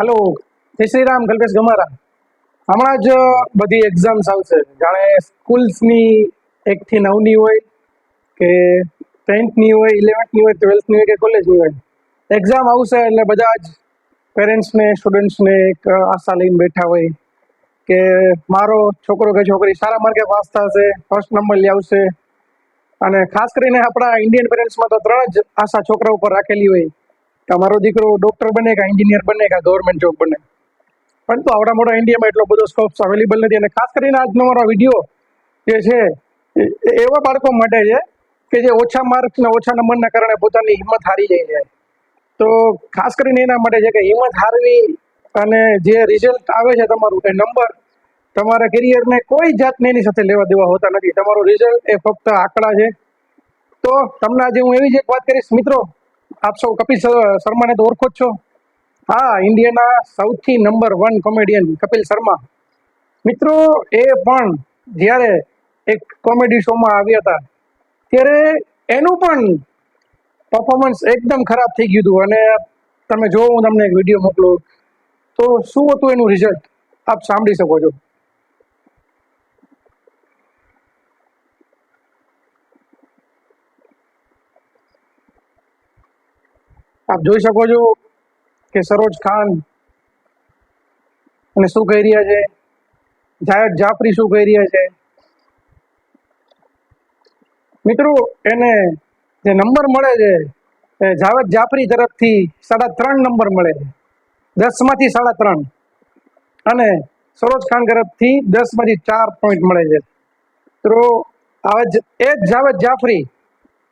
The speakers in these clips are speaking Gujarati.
હલો, જય શ્રી રામ, કલ્પેશ ગમારા. હમણાં જ બધી એક્ઝામ્સ આવશે. જાણે સ્કૂલ્સની એકથી નવની હોય કે ટેન્થની હોય ઇલેવન્થની હોય ટ્વેલ્થની હોય કે કોલેજની હોય. એક્ઝામ આવશે એટલે બધા જ પેરેન્ટ્સને સ્ટુડન્ટ્સને એક આશા લઈને બેઠા હોય કે મારો છોકરો કે છોકરી સારા માર્કે પાસ થશે ફર્સ્ટ નંબર લઈ આવશે. અને ખાસ કરીને આપણા ઇન્ડિયન પેરેન્ટ્સમાં તો ત્રણ જ આશા છોકરા ઉપર રાખેલી હોય. કે અમારો દીકરો ડોક્ટર બને કે એન્જિનિયર બને કે ગવર્મેન્ટ જોબ બને. પણ તો આવડા મોટા ઇન્ડિયામાં એટલો બધો સ્કોપ્સ અવેલેબલ નથી. અને ખાસ કરીને આજનો મારો વીડિયો જે છે એવા બાળકો માટે છે કે જે ઓછા માર્ક્સ ને ઓછા નંબરના કારણે પોતાની હિંમત હારી જાય છે. તો ખાસ કરીને એના માટે છે કે હિંમત હારવી અને જે રિઝલ્ટ આવે છે તમારું, એ નંબર તમારા કેરિયરને કોઈ જાતને એની સાથે લેવા દેવા હોતા નથી. તમારું રિઝલ્ટ એ ફક્ત આંકડા છે. તો તમને આજે હું એવી જ એક વાત કરીશ. મિત્રો આપ સૌ કપિલ શર્માને તો ઓળખો જ છો. હા, ઇન્ડિયાના સૌથી number one comedian Kapil Sharma. મિત્રો, એ પણ જ્યારે એક કોમેડી શોમાં આવ્યા હતા, ત્યારે એનું પણ પરફોર્મન્સ એકદમ ખરાબ થઈ ગયું હતું. અને તમે જો હું તમને એક વીડિયો મોકલું. તો શું હતું એનું રિઝલ્ટ આપ સાંભળી શકો છો. આપ જોઈ શકો છો કે સરોજ ખાન અને શું કહી રહ્યા છે? જાયદ જાફરી શું કહી રહ્યા છે? મિત્રો, એને જે નંબર મળે છે, એ જાવેદ જાફરી તરફથી સાડા ત્રણ નંબર મળે છે. દસમાંથી સાડા ત્રણ. અને સરોજ ખાન તરફથી દસમાંથી ચાર પોઈન્ટ મળે છે. તો આવે એ જ જાવેદ જાફરી,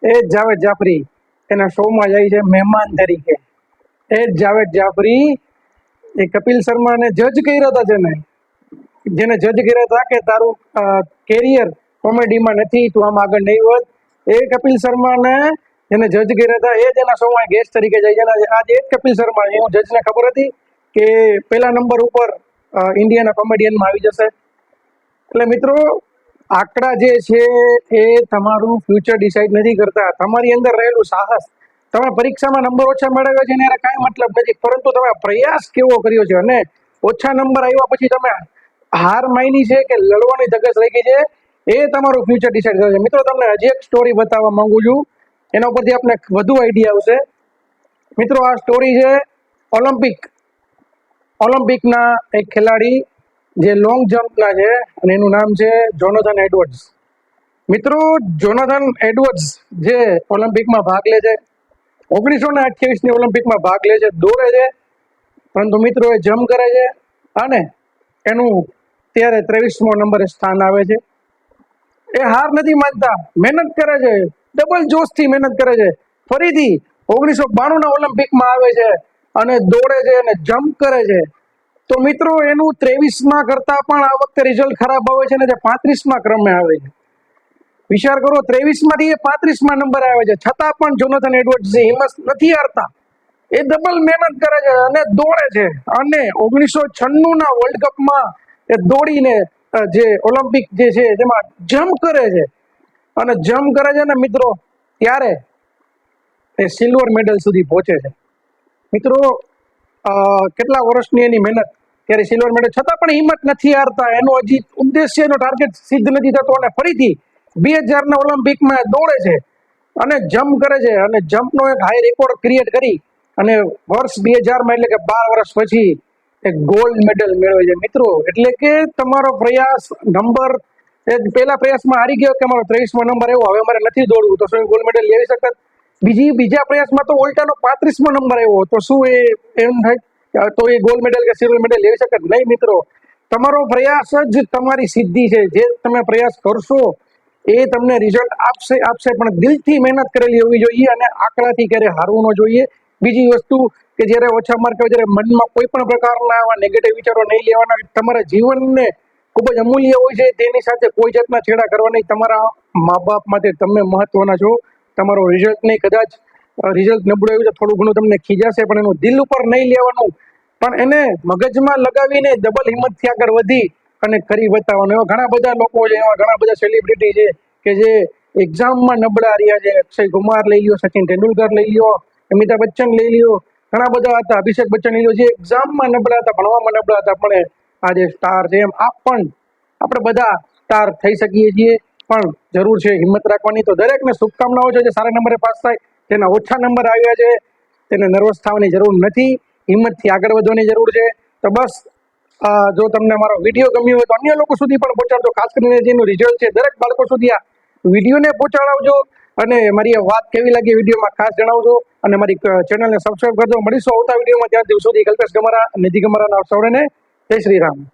એ જ જાવેદ જાફરી એના શોમાં જાય છે મહેમાન તરીકે. એ જાવેદ જાફરી, એ કપિલ શર્માને જજ કર્યા હતા જેને. જેને જજ કર્યા હતા કે તારું કેરિયર કોમેડીમાં નથી, તું આમ આગળ નહીં હોત એ કપિલ શર્માને જેને જજ કર્યા હતા, એ જ એના શોમાં ગેસ્ટ તરીકે જાય છે. આજે એ જ કપિલ શર્મા, એવું જજને ખબર હતી કે પહેલા નંબર ઉપર ઇન્ડિયાના કોમેડિયનમાં આવી જશે. એટલે મિત્રો આંકડા જે છે એ તમારું ફ્યુચર ડિસાઈડ નથી કરતા. તમારી અંદર રહેલું સાહસ તમે પરીક્ષામાં નંબર ઓછા મેળવ્યો છે એને કાંઈ મતલબ નથી. પરંતુ તમે પ્રયાસ કેવો કર્યો છે? અને ઓછા નંબર આવ્યા પછી તમે હાર માની છે કે લડવાની ધગસ રહી ગઈ છે? એ તમારું ફ્યુચર ડિસાઈડ કરે છે મિત્રો, તમને હજી એક સ્ટોરી બતાવવા માંગુ છું. એના ઉપરથી આપને વધુ આઈડિયા આવશે. મિત્રો, આ સ્ટોરી છે ઓલિમ્પિક ઓલિમ્પિકના એક ખેલાડી જે લોંગ જમ્પના છે અને એનું નામ છે જોનોથન એડવર્ડ્સ મિત્રો જોનાથન એડવર્ડ્સ જે ઓલિમ્પિકમાં ભાગ લે છે, ઓગણીસો ને અઠ્યાવીસની ઓલિમ્પિકમાં ભાગ લે છે, દોડે છે, પરંતુ મિત્રો એ જમ્પ કરે છે અને એનું ત્યારે ત્રેવીસમો નંબરે સ્થાન આવે છે. એ હાર નથી માનતા, મહેનત કરે છે ડબલ જોશથી મહેનત કરે છે. ફરીથી ઓગણીસો બાણુંના ઓલિમ્પિકમાં આવે છે અને દોડે છે અને જમ્પ કરે છે. તો મિત્રો, એનું ત્રેવીસમાં કરતા પણ આ વખતે રિઝલ્ટ ખરાબ આવે છે ને જે પાંત્રીસમાં ક્રમે આવે છે. વિચાર કરો, ત્રેવીસમાંથી એ પાંત્રીસમાં નંબર આવે છે. છતાં પણ જોનાથન એડવર્ડ જે હિંમત નથી હારતા, એ ડબલ મહેનત કરે છે અને દોડે છે. અને ઓગણીસો છન્નુંના વર્લ્ડ કપમાં એ દોડીને જે ઓલિમ્પિક જે છે તેમાં જમ્પ કરે છે. અને જમ્પ કરે છે ને મિત્રો, ત્યારે એ સિલ્વર મેડલ સુધી પહોંચે છે. મિત્રો કેટલા વર્ષની એની મહેનત? ત્યારે સિલ્વર મેડલ છતાં પણ હિંમત નથી હારતા. એનો હજી ઉદ્દેશ્ય, એનો ટાર્ગેટ સિદ્ધ નથી થતો અને ફરીથી બે હજારના ઓલિમ્પિકમાં દોડે છે અને જમ્પ કરે છે. અને જમ્પનો એક હાઈ રેકોર્ડ ક્રિએટ કરી અને વર્ષ બે હજારમાં એટલે કે બાર વર્ષ પછી એક ગોલ્ડ મેડલ મેળવે છે. મિત્રો, એટલે કે તમારો પ્રયાસ નંબર પહેલા પ્રયાસમાં હારી ગયો કે મારો ત્રેવીસમો નંબર આવ્યો હવે મારે નથી દોડવું. તો શું ગોલ્ડ મેડલ લેવી શકત? બીજી, બીજા પ્રયાસમાં તો ઉલટાનો પાંત્રીસમો નંબર આવ્યો તો શું એ એમ થાય? તો એ ગોલ્ડ મેડલ કે સિલ્વર મેડલ લેવી શકે? નહીં મિત્રો. તમારો પ્રયાસ જ તમારી સિદ્ધિ છે. જે તમે પ્રયાસ કરશો, એ તમને રિઝલ્ટ આપશે આપશે. પણ દિલથી મહેનત કરેલી હોવી જોઈએ અને આંકડાથી ક્યારે હારવું ન જોઈએ. બીજી વસ્તુ કે જ્યારે ઓછા માર્ક આવે, જ્યારે મનમાં કોઈ પણ પ્રકારના આવા નેગેટિવ વિચારો નહીં લેવાના, તમારા જીવનને ખૂબ જ અમૂલ્ય હોય છે. તેની સાથે કોઈ જાતના છેડા કરવા નહીં. તમારા મા બાપ માટે તમે મહત્વના છો. તમારો રિઝલ્ટ નહીં. કદાચ રિઝલ્ટ નબળું આવ્યું છે, થોડું ઘણું તમને ખીજાશે, પણ એનું દિલ ઉપર નહીં લેવાનું. પણ એને મગજમાં લગાવીને ડબલ હિંમતથી આગળ વધી અને કરી બતાવવાનું. એવા ઘણા બધા લોકો છે, એવા ઘણા બધા સેલિબ્રિટી છે કે જે એક્ઝામમાં નબળા રહ્યા છે. અક્ષય કુમાર લઈ લ્યો, સચિન તેંડુલકર લઈ લ્યો, અમિતાભ બચ્ચન લઈ લ્યો, ઘણા બધા હતા, અભિષેક બચ્ચન લઈ લ્યો, જે એક્ઝામમાં નબળા હતા, ભણવામાં નબળા હતા, પણ આજે સ્ટાર છે. એમ આપ પણ આપણે બધા સ્ટાર થઈ શકીએ છીએ. પણ જરૂર છે હિંમત રાખવાની. તો દરેકને શુભકામનાઓ છે જે સારા નંબરે પાસ થાય. જેના ઓછા નંબર આવ્યા છે. તેને નર્વસ થવાની જરૂર નથી. હિંમતથી આગળ વધવાની જરૂર છે. તો બસ જો તમને મારો વીડિયો ગમ્યો હોય તો અન્ય લોકો સુધી પણ પહોંચાડજો. ખાસ કરીને જેનું રિઝલ્ટ છે દરેક બાળકો સુધી આ વિડીયોને પહોંચાડાવજો. અને મારી વાત કેવી લાગી વિડીયોમાં ખાસ જણાવજો. અને મારી ચેનલને સબસ્ક્રાઈબ કરજો. મળીશું આવતા વિડીયોમાં. ત્યાં દિવસ સુધી કલ્પેશ ગમારા નિધિ ગમારાના સૌને જય શ્રી રામ.